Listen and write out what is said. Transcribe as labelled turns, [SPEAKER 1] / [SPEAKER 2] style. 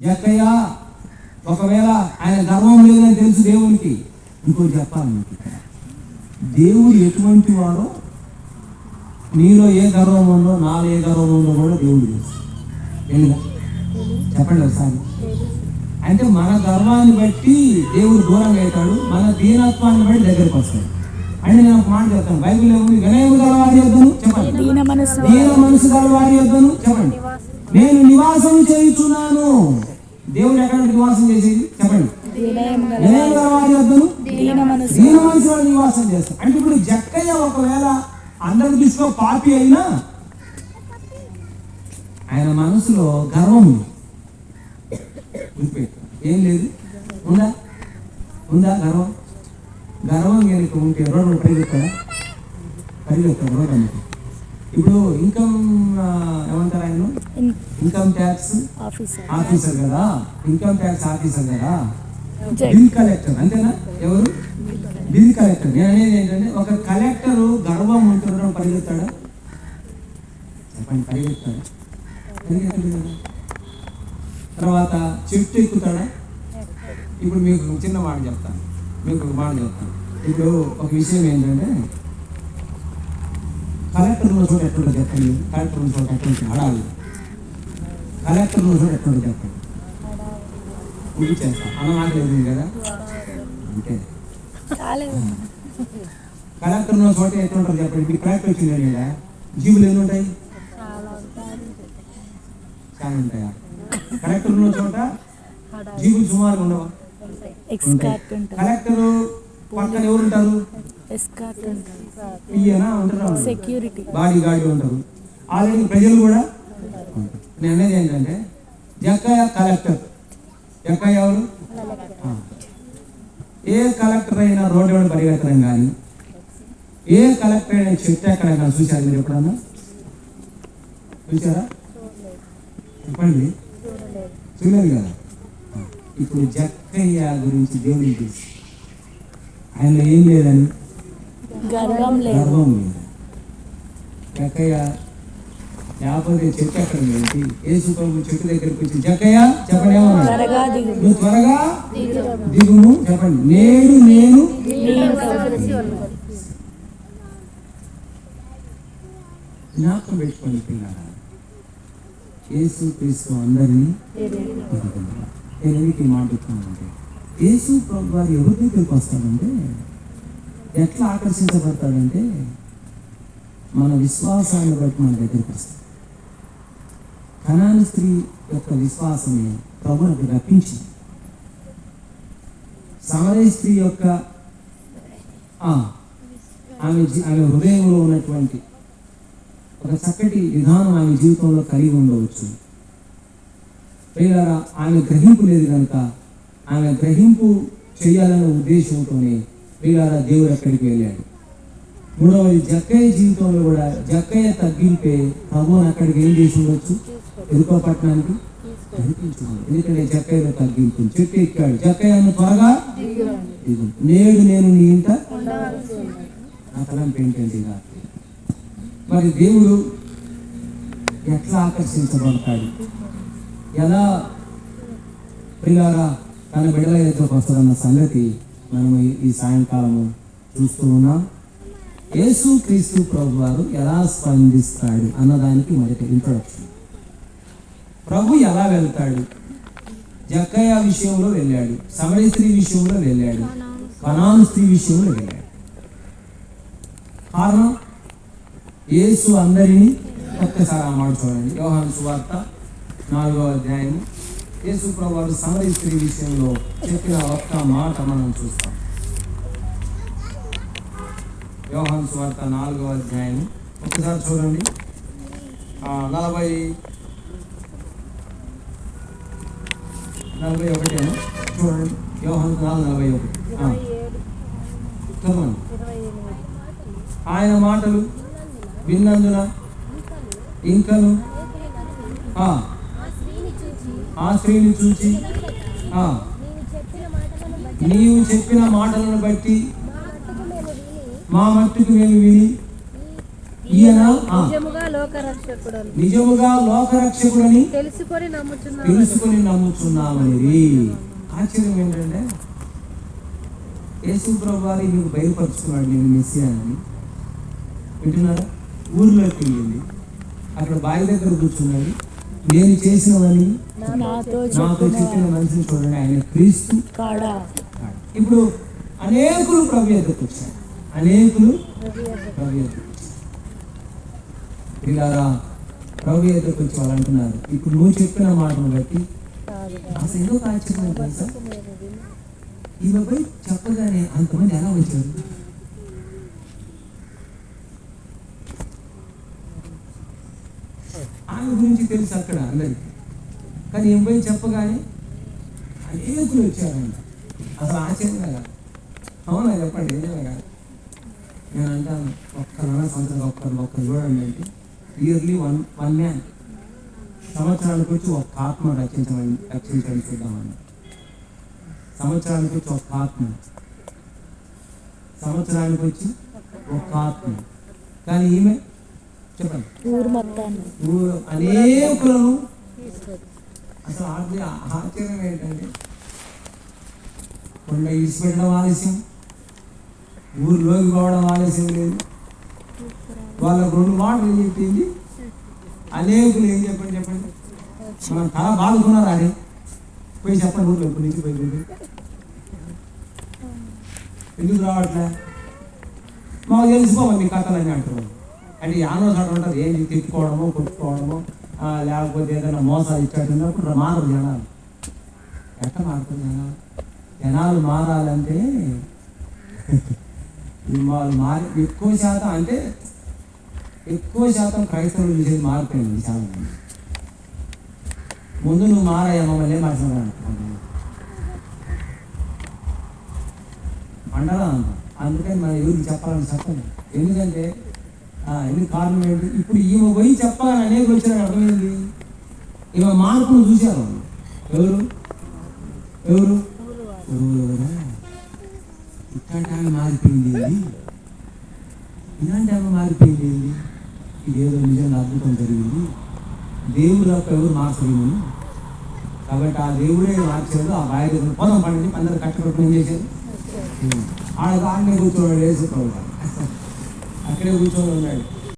[SPEAKER 1] జక్కయ్య ఒకవేళ ఆయన గర్వం లేదని తెలుసు దేవునికి ఇంకోటి చెప్పాలి మీకు దేవుడు ఎటువంటి వాడో నీలో ఏ గర్వం ఉందో నాలో ఏ గర్వం ఉందో కూడా దేవుడు తెలుసు. చెప్పండి ఒకసారి. అంటే మన గర్వాన్ని బట్టి దేవుడు దూరంగా అవుతాడు మన దీనత్వాన్ని బట్టి దగ్గరికి వస్తాడు. అంటే నేను ఒక మాట చెప్తాను. బైబిల్ ఏముంది? వినయము గలవారి వద్దను చెప్పండి.
[SPEAKER 2] దీన మనసు
[SPEAKER 1] గలవారి వద్దను చెప్పండి. నేను నివాసం చేయుచున్నాను. దేవుడు ఎక్కడ నివాసం చేసేది? చెప్పండి. వద్దు వద్దను?
[SPEAKER 2] దీన
[SPEAKER 1] మనసులో నివాసం చేస్తాను. అంటే ఇప్పుడు జక్కయ్య ఒకవేళ అందరి దృష్టిలో పాపి అయినా ఆయన మనసులో గర్వం ఏం లేదు. ఉందా? ఉందా గర్వం? గర్వం కనుక ఉంటే రోడ్డు పరిగెత్తాడా పరిగెత్తాడు రోడ్డు ఇప్పుడు ఇన్కమ్ ఏమంటారు ఆయన
[SPEAKER 2] ఇన్-
[SPEAKER 1] ఇన్కమ్ ట్యాక్స్
[SPEAKER 2] ఆఫీసర్
[SPEAKER 1] కదా? ఇన్కమ్ ట్యాక్స్ ఆఫీసర్ కదా? బిల్ కలెక్టర్ అంతేనా? ఎవరు? బిల్ కలెక్టర్ నేను అనేది ఏంటంటే ఒక కలెక్టర్ గర్వం ఉంటుండడం పరిగెత్తాడా? చెప్పండి పరిగెత్తాడా? పరిగెత్తాడు కదా తర్వాత చెట్టు ఎక్కుతాడా? ఇప్పుడు మీకు చిన్న మాట చెప్తాను. మీకు ఒక మాట చెప్తాను. ఇప్పుడు ఒక విషయం ఏంటంటే కలెక్టర్ చోట ఎట్లుంటో చెప్పండి కలెక్టర్ చోట ఎట్లుంటుంది అడాలి కలెక్టర్ చోట ఎట్లుంటో చెప్పండి ఇది చేస్తా. అన్నం ఆకలేదు కదా?
[SPEAKER 2] చాలేదు
[SPEAKER 1] కలెక్టర్ ఉన్న చోట ఎట్లుంటారు చెప్పండి? ఇప్పుడు కలెక్టర్ వచ్చిందండి కదా జీబులు ఎన్ని ఉంటాయి? చాలా ఉంటాయా? కలెక్టర్ ఉన్న చోట జీబులు సుమారుగా ఉండవా?
[SPEAKER 2] ఉంటుంది
[SPEAKER 1] కలెక్టర్ పక్కన ఎవరు ఉంటారు?
[SPEAKER 2] ఎస్కార్ట్ సెక్యూరిటీ
[SPEAKER 1] బాడీ గార్డు ఉంటారు. ఆల్రెడీ ప్రజలు కూడా. నేను అనేది ఏంటంటే జక్కయ్య కలెక్టర్. జక్కయ్య ఎవరు. ఏ కలెక్టర్ అయినా రోడ్డు వెంట పరిగెత్తడం కానీ ఏ కలెక్టర్ అయినా చెట్టు ఎక్కడైనా చూశారు మీరు ఎప్పుడన్నా? చూసారా చెప్పండి. చూడలేదు కదా. ఇప్పుడు జక్కయ్య గురించి దేవుడికి ఆయనలో ఏం లేదని
[SPEAKER 2] గర్వం లేదు.
[SPEAKER 1] జక్కయ్య లేకపోతే చెట్టు ఏంటి? యేసు ప్రభు చెట్టు దగ్గరికి వచ్చి జక్కయ్య చెప్పండి నువ్వు త్వరగా దిగుము చెప్పండి. నేను
[SPEAKER 2] నీ ఇంట
[SPEAKER 1] జ్ఞాపకం పెట్టుకోండి పిల్లల యేసు క్రీస్తు అందరినీ. నేను ఈ మాట యేసు ప్రభు వారు ఎవరి దగ్గరికి వస్తాడంటే ఎట్లా ఆకర్షించబడతాడంటే మన విశ్వాసాన్ని బట్టి మన దగ్గరికి వస్తాడు. కణాని స్త్రీ యొక్క విశ్వాసమే ప్రభులకు రప్పించింది. సమరయ స్త్రీ యొక్క ఆ, ఆమె ఆమె హృదయంలో ఉన్నటువంటి ఒక చక్కటి విధానం ఆమె జీవితంలో కలిగి ఉండవచ్చు. లేదా ఆమె గ్రహింపు లేదు కనుక ఆమె గ్రహింపు చేయాలనే ఉద్దేశంతోనే ప్రియులారా దేవుడు ఎక్కడికి వెళ్ళాడు? మూడవది జక్కయ్య జీవితంలో కూడా జక్కయ్య తగ్గింపే ప్రభువుని అక్కడికి ఏం చేసి ఉండొచ్చు? ఎరుకో పట్టణానికి నడిపించుకోండి ఎందుకంటే జక్కయ్యలో తగ్గింపు చెట్టు ఎక్కాడు. జక్కయ్యను త్వరగా నేడు నేను నీ ఇంట నా తలంపు ఏంటంటే మరి దేవుడు ఎట్లా ఆకర్షించబడతాడు? ఎలా పిల్లారా తన బిడ్డల ఎదురుకు వస్తుందన్న సంగతి మనము ఈ- సాయంకాలము చూస్తూ ఉన్నాం. యేసు క్రీస్తు ప్రభు వారు ఎలా స్పందిస్తాడు అన్నదానికి మొదటి ఇంట్రొడక్షన్ ప్రభు ఎలా వెళ్తాడు? జక్కయ్య విషయంలో వెళ్ళాడు సమరీ స్త్రీ విషయంలో వెళ్ళాడు కనాను స్త్రీ విషయంలో వెళ్ళాడు. కారణం? యేసు అందరినీ ఒక్కసారి ఆ మాట చూడండి. యోహాను సువార్త నాలుగవ అధ్యాయము యేసు ప్రభు సమరి స్త్రీ విషయంలో చెప్పిన ఒక్క మాట మనం చూస్తాం. యోహాను స్వార్త నాలుగవ అధ్యాయం. ఒకసారి చూడండి. నలభై నలభై ఒకటి చూడండి. యోహాను నాలుగు నలభై ఒకటి. ఆ. చదవండి ఆయన మాటలు విన్నందున ఇంకను ఆ, స్త్రీని చూచి నీవు చెప్పిన మాటలను బట్టి మా మట్టుకు మేము విని ఈయన
[SPEAKER 3] నిజముగా
[SPEAKER 1] లోకరక్షకుడని
[SPEAKER 3] తెలుసుకొని నమ్ముచున్నావు
[SPEAKER 1] తెలుసుకొని ఆశ్చర్యం ఏంటంటే యేసు ప్రభు వారి మీకు బయలుపరుచుకున్నాడు నేను అని వింటున్నారా? ఊర్లోకి వెళ్ళింది. అక్కడ బావి దగ్గర కూర్చున్నాడు. నేను చేసినవని
[SPEAKER 2] నాతో
[SPEAKER 1] చెప్పిన మనిషిని చూడండి. ఆయన క్రీస్తు
[SPEAKER 2] కాడా.
[SPEAKER 1] ఇప్పుడు అనేకులు ప్రభు ఎద్దకు వచ్చారు. అనేకులు ప్రభు ఎద్దకు పిల్లారా ప్రభు ఎద్దకు వచ్చి వాళ్ళు అంటున్నారు. ఇప్పుడు నువ్వు చెప్పిన మాటను బట్టి అసలు ఎందుకు ఆశ్చర్యం తెలుసా? ఈమె పోయి చెప్పగానే అంతమంది ఎలా వచ్చారు? ఆమె గురించి తెలుసు అక్కడ అందరికి. కానీ ఏం పోయి చెప్పగానే అనేకులు వచ్చారంట. అసలు ఆశ్చర్యం కదా. అవునా చెప్పండి నిజమే కదా? నేను అంటాను ఒక్కరైనా సంవత్సరం ఒక్కరు ఒక్కరు చూడండి అంటే ఇయర్లీ వన్ వన్ మ్యాన్ సంవత్సరానికి వచ్చి ఒక ఆత్మ రక్షించమని రక్షించమని చూద్దామని. సంవత్సరానికి వచ్చి ఒక ఆత్మ. సంవత్సరానికి వచ్చి ఒక ఆత్మ. కానీ ఈమె చెప్పండి.
[SPEAKER 2] ఊరు
[SPEAKER 1] అనేకులను అసలు ఆశ్చర్య ఆశ్చర్యం ఏంటంటే కొండ ఇసుపెట్టడం ఆలస్యం. ఊరిలోకి పోవడం ఆలస్యం లేదు. వాళ్ళకు రెండు మాటలు ఏం చెప్పింది? అనేకులు ఏం చెప్పండి చెప్పండి. మనం తల బాదుకున్నారా అని పోయి చెప్పండి ఊర్లో ఎప్పుడు నుంచి పోయి ఊరికి. ఎందుకు రావట్లే? మాకు తెలిసిపోవాలి మీ కథలన్నీ అంటారు అంటే యానో చోట ఉంటుంది ఏం తిప్పుకోవడమో కొట్టుకోవడమో. లేకపోతే ఏదైనా మోసాలు ఇచ్చేటప్పుడు మారరు జనాలు. ఎట్ట మారుతుంది జనాలు? జనాలు మారాలంటే వాళ్ళు మారి ఎక్కువ శాతం అంటే ఎక్కువ శాతం క్రైస్తవులు చూసేది మారిపోయింది చాలా మంది ముందు నువ్వు మారాయా మమ్మల్ని మార్చుకున్నాను మండలం అందుకని మన ఎవరికి చెప్పాలని చెప్పండి ఎందుకంటే ఎందుకు కారణం ఏంటి ఇప్పుడు ఈమె పోయి చెప్పాలని అనేది వచ్చిన అర్థమైంది. ఈమె మార్పును చూశారు. ఎవరు? ఎవరు? ఎవరు? ఇట్లాంటి ఆమె మారిపోయింది ఏంది? ఇలాంటి ఆమె మారిపోయింది ఏంది? ఇదేదో నిజంగా అద్భుతం జరిగింది. దేవుడు యొక్క ఎవరు మార్చలేము. కాబట్టి ఆ దేవుడే మార్చాడు. ఆ బావి దగ్గర పొలం పండించి అందరూ కష్టపడుకుని ఏం చేశారు. ఆడ దాన్ని కూర్చోవడం వేసుకోవాలి అక్కడే కూర్చొని ఉన్నాడు.